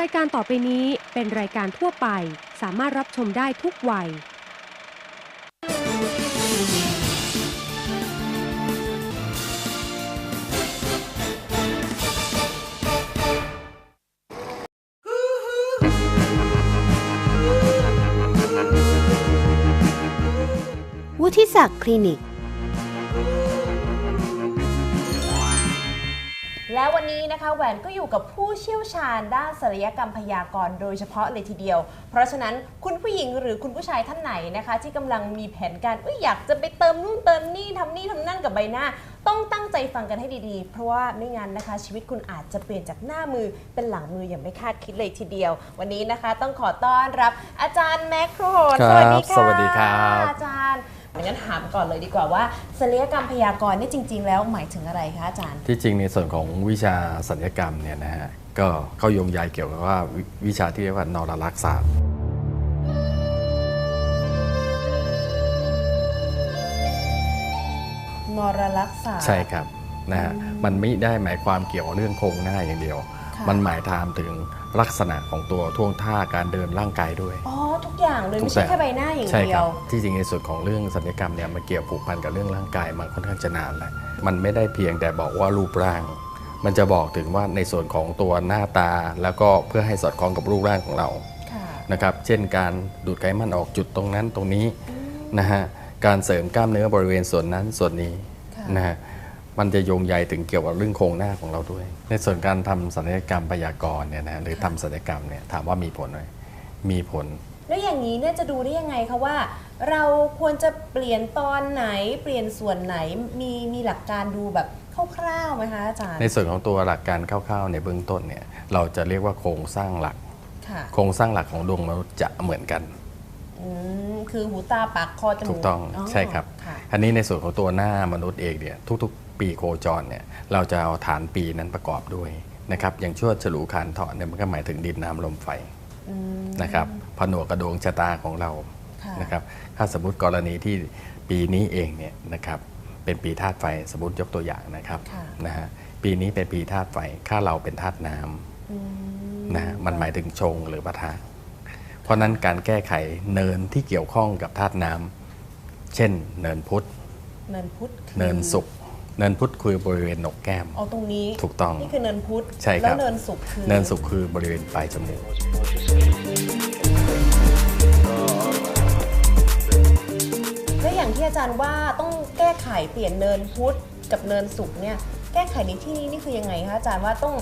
รายการต่อไปนี้เป็นรายการทั่วไป สามารถรับชมได้ทุกวัย วุฒิศักดิ์คลินิก และวันนี้นะคะแหวนก็อยู่กับผู้เชี่ยวชาญด้านศัลยกรรมพยากรณ์โดยเฉพาะเลยทีเดียว เพราะฉะนั้นคุณผู้หญิงหรือคุณผู้ชายท่านไหนนะคะ ที่กำลังมีแผนการเอ้ยอยากจะไปเติมนู่นเติมนี่ทำนี่ทำนั่นกับใบหน้า ต้องตั้งใจฟังกันให้ดีๆ เพราะว่าไม่งั้นนะคะ ชีวิตคุณอาจจะเปลี่ยนจากหน้ามือเป็นหลังมืออย่างไม่คาดคิดเลยทีเดียว วันนี้นะคะ ต้องขอต้อนรับอาจารย์แม็กโครโหนครับสวัสดีค่ะสวัสดีครับอาจารย์ งั้นถามก่อนเลยดีกว่าว่าศัลยกรรมพยากรณ์เนี่ยจริง ๆ แล้วหมายถึงอะไรคะอาจารย์ ที่จริงในส่วนของวิชาสัญญกรรมเนี่ยนะฮะก็เขาโยงใยเกี่ยวกับว่าวิวิชาที่เรียกว่านรลักษศาสตร์นรลักษศาสตร์ใช่ครับนะฮะมันไม่ได้หมายความเกี่ยวกับเรื่องโครงหน้าอย่างเดียวค่ะมันหมายถามถึงลักษณะของตัวท่วงท่าการเดินร่างกายด้วย อ๋อทุก อย่างเลยทุไม่กใช่แบบแค่ใบหน้าอย่างใช่เดีคยรัวที่จริงในส่วนของเรื่องสัญญกรรมเนี่ยมันเกี่ยวผูกพันกับเรื่องร่างกายมาค่อนข้างจะนานแล้วมันไม่ได้เพียงแต่บอกว่ารูปร่าง มันจะบอกถึงว่าในส่วนของตัวหน้าตา แล้วก็เพื่อให้สอดคล้องกับรูปร่างของเราค่ะนะครับเช่นการดูดไขมันออกจุดตรงนั้นตรงนี้นะฮะการเสริมกล้ามเนื้อบริเวณส่วนนั้นส่วนนี้ค่ะนะฮะมันจะโยงใยถึงเกี่ยวกับเรื่องโครงหน้าของเราด้วย ในส่วนการทำศัลยกรรมพยากรณ์เนี่ยนะฮะหรือทำศัลยกรรมเนี่ยถามว่ามีผลไหมมีผล แล้วอย่างนี้เนี่ยจะดูได้ยังไงคะว่า เราควรจะเปลี่ยนตอนไหนเปลี่ยนส่วนไหนมีมีหลักการดูแบบคร่าวๆไหมคะอาจารย์ ในส่วนของตัวหลักการคร่าวๆในเบื้องต้นเนี่ยเราจะเรียกว่าโครงสร้างหลักค่ะโครงสร้างหลักของดวงมนุษย์จะเหมือนกันอืมคือหูตาปากคอจมูกถูกต้องใช่ครับค่ะอันนี้ในส่วนของตัวหน้ามนุษย์เองเนี่ยทุกๆ ปีโคจรเนี่ยเราจะเอาฐานปีนั้นประกอบด้วยนะครับอย่างชวดฉลูคานเถาะเนี่ยมันก็หมายถึงดินน้ำลมไฟอืม นะครับผนวกกระดวงชะตาของเราค่ะนะครับถ้าสมมติกรณีที่ปีนี้เองเนี่ยนะครับเป็นปีธาตุไฟสมมติยกตัวอย่างนะครับค่ะนะฮะปีนี้เป็นปีธาตุไฟข้าเราเป็นธาตุน้อืมำนะฮะมันหมายถึงชงหรือปะทะเพราะฉะนั้นการแก้ไขเนินที่เกี่ยวข้องกับธาตุน้ำเช่น เนินพุทธเนินพุทธคือเนินสุข เนินพุทธคือบริเวณหนกแก้มเอาตรงนี้ถูกต้อง นี่คือเนินพุทธใช่ครับ แล้วเนินสุขคือ เนินสุขคือบริเวณปลายจมูก แล้วอย่างที่อาจารย์ว่าต้องแก้ไขเปลี่ยนเนินพุทธกับเนินสุขเนี่ย แก้ไขในที่นี้นี่คือยังไงคะอาจารย์ว่าต้อง